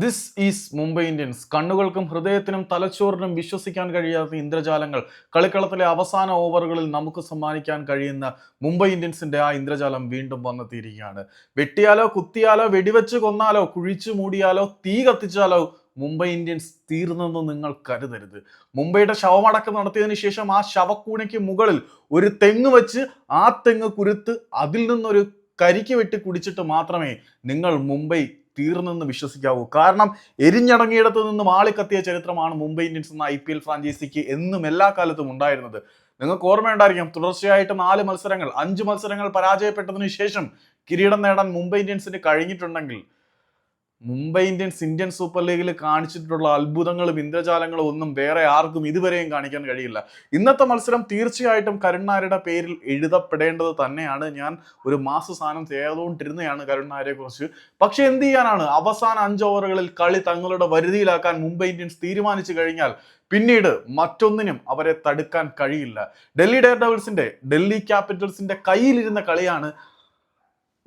This is Mumbai Indians കണ്ണുകൾക്കും ഹൃദയത്തിനും തലച്ചോറിനും വിശ്വസിക്കാൻ കഴിയാത്ത ഇന്ദ്രജാലങ്ങൾ. കളിക്കളത്തിലെ അവസാന ഓവറുകളിൽ നമുക്ക് സമ്മാനിക്കാൻ കഴിയുന്ന മുംബൈ ഇന്ത്യൻസിന്റെ ആ ഇന്ദ്രജാലം വീണ്ടും വന്നെത്തിയിരിക്കുകയാണ്. വെട്ടിയാലോ കുത്തിയാലോ വെടിവെച്ച് കൊന്നാലോ കുഴിച്ചു മൂടിയാലോ തീ കത്തിച്ചാലോ മുംബൈ ഇന്ത്യൻസ് തീർന്നെന്ന് നിങ്ങൾ കരുതരുത്. മുംബൈയുടെ ശവമടക്കം നടത്തിയതിനു ശേഷം ആ ശവക്കൂണയ്ക്ക് മുകളിൽ ഒരു തെങ്ങ് വെച്ച് ആ തെങ്ങ് കുരുത്ത് അതിൽ നിന്നൊരു കരിക്ക് വെട്ടി കുടിച്ചിട്ട് മാത്രമേ നിങ്ങൾ മുംബൈ തീർന്നെന്ന് വിശ്വസിക്കാവൂ. കാരണം എരിഞ്ഞടങ്ങിയിടത്ത് നിന്നും ആളിക്കത്തിയ ചരിത്രമാണ് മുംബൈ ഇന്ത്യൻസ് എന്ന ഐ പി എൽ ഫ്രാഞ്ചൈസിക്ക് എന്നും എല്ലാ കാലത്തും ഉണ്ടായിരുന്നത്. നിങ്ങൾക്ക് ഓർമ്മയുണ്ടായിരിക്കും തുടർച്ചയായിട്ട് നാല് മത്സരങ്ങൾ അഞ്ച് മത്സരങ്ങൾ പരാജയപ്പെട്ടതിനു ശേഷം കിരീടം നേടാൻ മുംബൈ ഇന്ത്യൻസിന് കഴിഞ്ഞിട്ടുണ്ടെങ്കിൽ മുംബൈ ഇന്ത്യൻസ് ഇന്ത്യൻ സൂപ്പർ ലീഗിൽ കാണിച്ചിട്ടുള്ള അത്ഭുതങ്ങളും ഇന്ദ്രജാലങ്ങളും ഒന്നും വേറെ ആർക്കും ഇതുവരെയും കാണിക്കാൻ കഴിയില്ല. ഇന്നത്തെ മത്സരം തീർച്ചയായിട്ടും കരുണാരുടെ പേരിൽ എഴുതപ്പെടേണ്ടത് തന്നെയാണ്. ഞാൻ ഒരു മാസ സാധനം ചെയ്തുകൊണ്ടിരുന്നതാണ് കരുണാരെ കുറിച്ച്. പക്ഷെ എന്ത് ചെയ്യാനാണ്? അവസാന അഞ്ച് ഓവറുകളിൽ കളി തങ്ങളുടെ വരുതിയിലാക്കാൻ മുംബൈ ഇന്ത്യൻസ് തീരുമാനിച്ചു കഴിഞ്ഞാൽ പിന്നീട് മറ്റൊന്നിനും അവരെ തടുക്കാൻ കഴിയില്ല. ഡൽഹി ഡെയർ ഡെവിൾസിന്റെ ഡൽഹി ക്യാപിറ്റൽസിന്റെ കയ്യിലിരുന്ന കളിയാണ്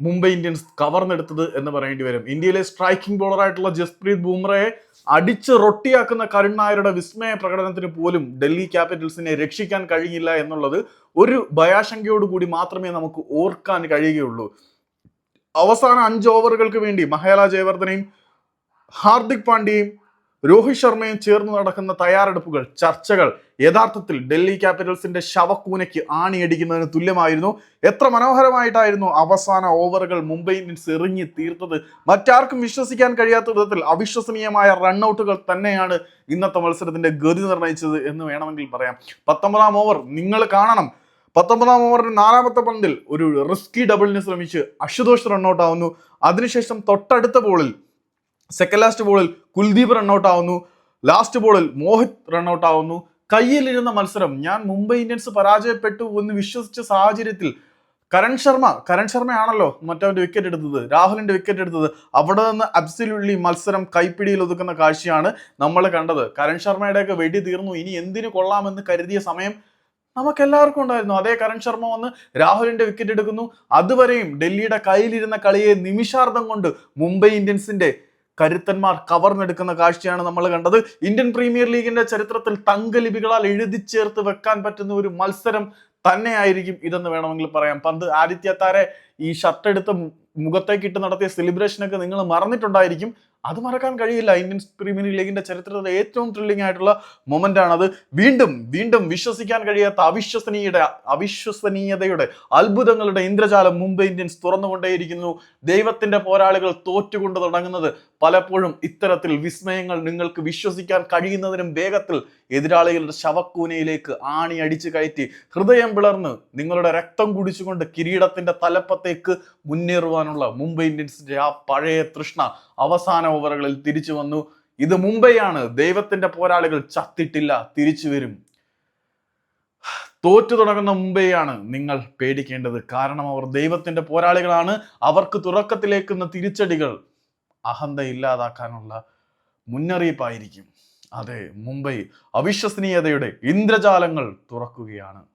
മുംബൈ ഇന്ത്യൻസ് കവർന്നെടുത്തത് എന്ന് പറയേണ്ടി വരും. ഇന്ത്യയിലെ സ്ട്രൈക്കിംഗ് ബോളറായിട്ടുള്ള ജസ്പ്രീത് ബുംറയെ അടിച്ച് റൊട്ടിയാക്കുന്ന കരുൺ നായരുടെ വിസ്മയ പ്രകടനത്തിന് പോലും ഡൽഹി ക്യാപിറ്റൽസിനെ രക്ഷിക്കാൻ കഴിയില്ല എന്നുള്ളത് ഒരു ഭയാശങ്കയോടുകൂടി മാത്രമേ നമുക്ക് ഓർക്കാൻ കഴിയുകയുള്ളൂ. അവസാന അഞ്ച് ഓവറുകൾക്ക് വേണ്ടി മഹേല ജയവർദ്ധനയും ഹാർദിക് പാണ്ഡ്യയും രോഹിത് ശർമ്മയും ചേർന്ന് നടക്കുന്ന തയ്യാറെടുപ്പുകൾ ചർച്ചകൾ യഥാർത്ഥത്തിൽ ഡൽഹി ക്യാപിറ്റൽസിന്റെ ശവക്കൂനയ്ക്ക് ആണിയടിക്കുന്നതിന് തുല്യമായിരുന്നു. എത്ര മനോഹരമായിട്ടായിരുന്നു അവസാന ഓവറുകൾ മുംബൈ ഇന്ത്യൻസ് എറിഞ്ഞ് തീർത്തത്. മറ്റാർക്കും വിശ്വസിക്കാൻ കഴിയാത്ത വിധത്തിൽ അവിശ്വസനീയമായ റണ്ണൌട്ടുകൾ തന്നെയാണ് ഇന്നത്തെ മത്സരത്തിന്റെ ഗതി നിർണയിച്ചത് എന്ന് വേണമെങ്കിൽ പറയാം. പത്തൊമ്പതാം ഓവർ നിങ്ങൾ കാണണം. പത്തൊമ്പതാം ഓവറിന്റെ നാലാമത്തെ പന്തിൽ ഒരു റിസ്കി ഡബിളിന് ശ്രമിച്ച് അശുതോഷ് റണ്ണൌട്ട് ആവുന്നു അതിനുശേഷം തൊട്ടടുത്ത ബോളിൽ സെക്കൻഡ് ലാസ്റ്റ് ബോളിൽ കുൽദീപ് റണ്ണൌട്ട് ആവുന്നു. ലാസ്റ്റ് ബോളിൽ മോഹിത് റണ്ണൌട്ട് ആവുന്നു. കയ്യിലിരുന്ന മത്സരം. ഞാൻ മുംബൈ ഇന്ത്യൻസ് പരാജയപ്പെട്ടു എന്ന് വിശ്വസിച്ച സാഹചര്യത്തിൽ കരൺ ശർമ്മ കരൺ ശർമ്മയാണല്ലോ മറ്റവന്റെ വിക്കറ്റ് എടുത്തത്. രാഹുലിന്റെ വിക്കറ്റ് എടുത്തത്. അവിടെ നിന്ന് അബ്സല്യൂട്ട്ലി മത്സരം കൈപ്പിടിയിൽ ഒതുക്കുന്ന കാഴ്ചയാണ് നമ്മൾ കണ്ടത്. കരൺ ശർമ്മയുടെയൊക്കെ വെടി തീർന്നു. ഇനി എന്തിനു കൊള്ളാമെന്ന് കരുതിയ സമയം നമുക്ക് എല്ലാവർക്കും ഉണ്ടായിരുന്നു. അതേ കരൺ ശർമ്മ വന്ന് രാഹുലിന്റെ വിക്കറ്റ് എടുക്കുന്നു. അതുവരെയും ഡൽഹിയുടെ കയ്യിലിരുന്ന കളിയെ നിമിഷാർദ്ധം കൊണ്ട് മുംബൈ ഇന്ത്യൻസിന്റെ കരുത്തന്മാർ കവർന്നെടുക്കുന്ന കാഴ്ചയാണ് നമ്മൾ കണ്ടത്. ഇന്ത്യൻ പ്രീമിയർ ലീഗിന്റെ ചരിത്രത്തിൽ തങ്കലിപികളാൽ എഴുതി ചേർത്ത് വെക്കാൻ പറ്റുന്ന ഒരു മത്സരം തന്നെയായിരിക്കും ഇതെന്ന് വേണമെങ്കിൽ പറയാം. പന്ത് ആദിത്യ താരെ ഈ ഷർട്ട് എടുത്ത് മുഖത്തേക്കിട്ട് നടത്തിയ സെലിബ്രേഷനൊക്കെ നിങ്ങൾ മറന്നിട്ടുണ്ടായിരിക്കും. അത് മറക്കാൻ കഴിയില്ല. ഇന്ത്യൻ പ്രീമിയർ ലീഗിന്റെ ചരിത്രത്തിലെ ഏറ്റവും ത്രില്ലിംഗ് ആയിട്ടുള്ള മൊമെന്റ് അത് വീണ്ടും വീണ്ടും വിശ്വസിക്കാൻ കഴിയാത്ത അവിശ്വസനീയയുടെ അവിശ്വസനീയതയുടെ അത്ഭുതങ്ങളുടെ ഇന്ദ്രജാലം മുംബൈ ഇന്ത്യൻസ് തുറന്നുകൊണ്ടേയിരിക്കുന്നു. ദൈവത്തിന്റെ പോരാളികൾ തോറ്റുകൊണ്ട് തുടങ്ങുന്നത് പലപ്പോഴും ഇത്തരത്തിൽ വിസ്മയങ്ങൾ നിങ്ങൾക്ക് വിശ്വസിക്കാൻ കഴിയുന്നതിനും വേഗത്തിൽ എതിരാളികളുടെ ശവക്കൂനയിലേക്ക് ആണി അടിച്ചു കയറ്റി ഹൃദയം പിളർന്ന് നിങ്ങളുടെ രക്തം കുടിച്ചുകൊണ്ട് കിരീടത്തിന്റെ തലപ്പത്തേക്ക് മുന്നേറുവാനുള്ള മുംബൈ ഇന്ത്യൻസിന്റെ ആ പഴയ തൃഷ്ണ അവസാന ഓവറുകളിൽ തിരിച്ചു വന്നു. ഇത് മുംബൈയാണ്. ദൈവത്തിന്റെ പോരാളികൾ ചത്തിട്ടില്ല തിരിച്ചു വരും. തോറ്റു തുടങ്ങുന്ന മുംബൈയാണ് നിങ്ങൾ പേടിക്കേണ്ടത്. കാരണം അവർ ദൈവത്തിന്റെ പോരാളികളാണ്. അവർക്ക് തുറക്കത്തിലേക്കുന്ന തിരിച്ചടികൾ അഹന്ത ഇല്ലാതാക്കാനുള്ള മുന്നറിയിപ്പായിരിക്കും. അതെ മുംബൈ അവിശ്വസനീയതയുടെ ഇന്ദ്രജാലങ്ങൾ തുറക്കുകയാണ്.